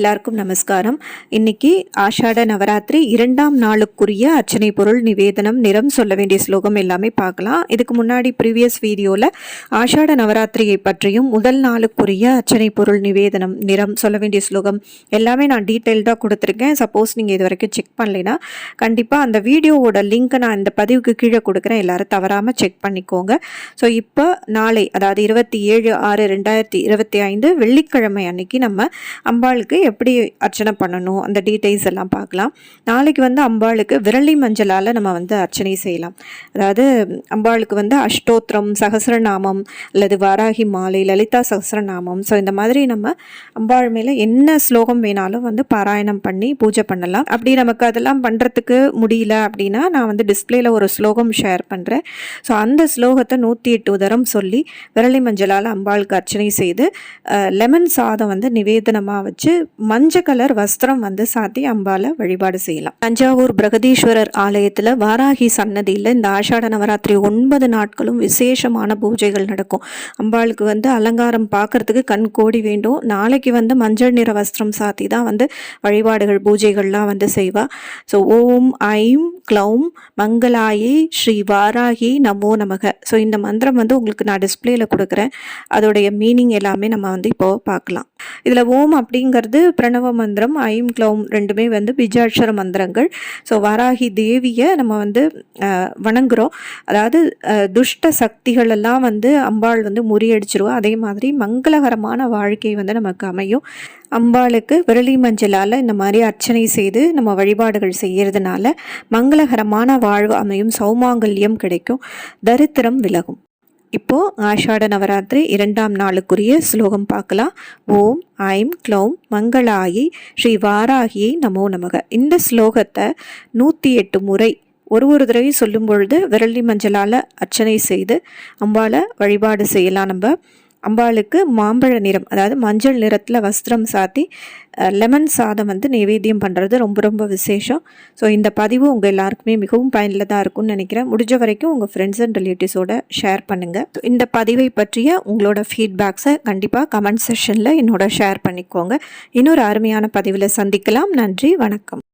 எல்லாருக்கும் நமஸ்காரம். இன்னைக்கு ஆஷாட நவராத்திரி இரண்டாம் நாளுக்குரிய அர்ச்சனை பொருள் நிவேதனம் நிறம் சொல்ல வேண்டிய ஸ்லோகம் எல்லாமே பார்க்கலாம். இதுக்கு முன்னாடி ப்ரீவியஸ் வீடியோவில் ஆஷாட நவராத்திரியை பற்றியும் முதல் நாளுக்குரிய அர்ச்சனை பொருள் நிவேதனம் நிறம் சொல்ல வேண்டிய ஸ்லோகம் எல்லாமே நான் டீட்டெயில்டாக கொடுத்துருக்கேன். சப்போஸ் நீங்கள் இது வரைக்கும் செக் பண்ணலைன்னா கண்டிப்பாக அந்த வீடியோவோட லிங்க்கை நான் இந்த பதிவுக்கு கீழே கொடுக்குறேன். எல்லாரும் தவறாமல் செக் பண்ணிக்கோங்க. ஸோ இப்போ நாளை அதாவது இருபத்தி ஏழு ஆறு ரெண்டாயிரத்தி இருபத்தி ஐந்து வெள்ளிக்கிழமை அன்னைக்கு நம்ம அம்பாளுக்கு எப்படி அர்ச்சனை பண்ணணும்? அந்த டீட்டெயில்ஸ் எல்லாம் பார்க்கலாம். நாளைக்கு வந்து அம்பாளுக்கு விரலி மஞ்சளால் நம்ம வந்து அர்ச்சனை செய்யலாம். அதாவது அம்பாளுக்கு வந்து அஷ்டோத்திரம் சகசரநாமம் அல்லது வாராகி மாலை லலிதா சகசரநாமம். ஸோ இந்த மாதிரி நம்ம அம்பாள் மேலே என்ன ஸ்லோகம் வேணாலும் வந்து பாராயணம் பண்ணி பூஜை பண்ணலாம். அப்படி நமக்கு அதெல்லாம் பண்ணுறதுக்கு முடியல அப்படின்னா நான் வந்து டிஸ்பிளேல ஒரு ஸ்லோகம் ஷேர் பண்ணுறேன் ஸோ அந்த ஸ்லோகத்தை நூற்றி எட்டு உதரம் சொல்லி விரலி மஞ்சளால் அம்பாளுக்கு அர்ச்சனை செய்து லெமன் சாதம் வந்து நிவேதனமாக வச்சு மஞ்சள் கலர் வஸ்திரம் வந்து சாத்தி அம்பால வழிபாடு செய்யலாம். தஞ்சாவூர் பிரகதீஸ்வரர் ஆலயத்தில் வாராகி சன்னதியில் இந்த ஆஷாட நவராத்திரி ஒன்பது நாட்களும் விசேஷமான பூஜைகள் நடக்கும். அம்பாளுக்கு வந்து அலங்காரம் பார்க்கறதுக்கு கண் கோடி வேண்டும். நாளைக்கு வந்து மஞ்சள் நிற வஸ்திரம் சாத்தி தான் வந்து வழிபாடுகள் பூஜைகள்லாம் வந்து செய்வா. ஸோ ஓம் ஐம் க்ளௌம் மங்களாயி ஸ்ரீ வாராகி நமோ நமக. ஸோ இந்த மந்திரம் வந்து உங்களுக்கு நான் டிஸ்பிளேல கொடுக்குறேன். அதோடைய மீனிங் எல்லாமே நம்ம வந்து இப்போ பார்க்கலாம். இதில் ஓம் அப்படிங்கிறது பிரணவ மந்திரம் ஐம் க்ளௌம் ரெண்டுமே வந்து பிஜாட்சர மந்திரங்கள். ஸோ வாராகி தேவியை நம்ம வந்து வணங்குகிறோம் அதாவது துஷ்ட சக்திகள் எல்லாம் வந்து அம்பாள் வந்து முறியடிச்சிருவோம் அதே மாதிரி மங்களகரமான வாழ்க்கை வந்து நமக்கு அமையும். அம்பாளுக்கு விரலி மஞ்சளால் இந்த மாதிரி அர்ச்சனை செய்து நம்ம வழிபாடுகள் செய்கிறதுனால மங்களகரமான வாழ்வு அமையும். சௌமாங்கல்யம் கிடைக்கும். தரித்திரம் விலகும். இப்போ ஆஷாட நவராத்திரி இரண்டாம் நாளுக்குரிய ஸ்லோகம் பார்க்கலாம். ஓம் ஐம் க்ளௌம் மங்களாயி ஸ்ரீ வாராகியை நமோ நமக. இந்த ஸ்லோகத்தை நூற்றி எட்டு முறை ஒரு ஒரு தடவை சொல்லும் பொழுது விரலி மஞ்சளால் அர்ச்சனை செய்து அம்பால வழிபாடு செய்யலாம் நம்ம. அம்பாளுக்கு மாம்பழ நிறம் அதாவது மஞ்சள் நிறத்தில் வஸ்திரம் சாத்தி லெமன் சாதம் வந்து நைவேத்தியம் பண்ணுறது ரொம்ப ரொம்ப விசேஷம். ஸோ இந்த பதிவு உங்கள் எல்லாருக்குமே மிகவும் பயனுள்ளதாக இருக்கும்னு நினைக்கிறேன். முடிஞ்ச வரைக்கும் உங்கள் ஃப்ரெண்ட்ஸ் அண்ட் ரிலேட்டிவ்ஸோட ஷேர் பண்ணுங்கள் இந்த பதிவை பற்றிய உங்களோட ஃபீட்பேக்ஸை கண்டிப்பாக கமெண்ட் செஷனில் என்னோட ஷேர் பண்ணிக்கோங்க. இன்னொரு அருமையான பதிவில் சந்திக்கலாம். நன்றி வணக்கம்.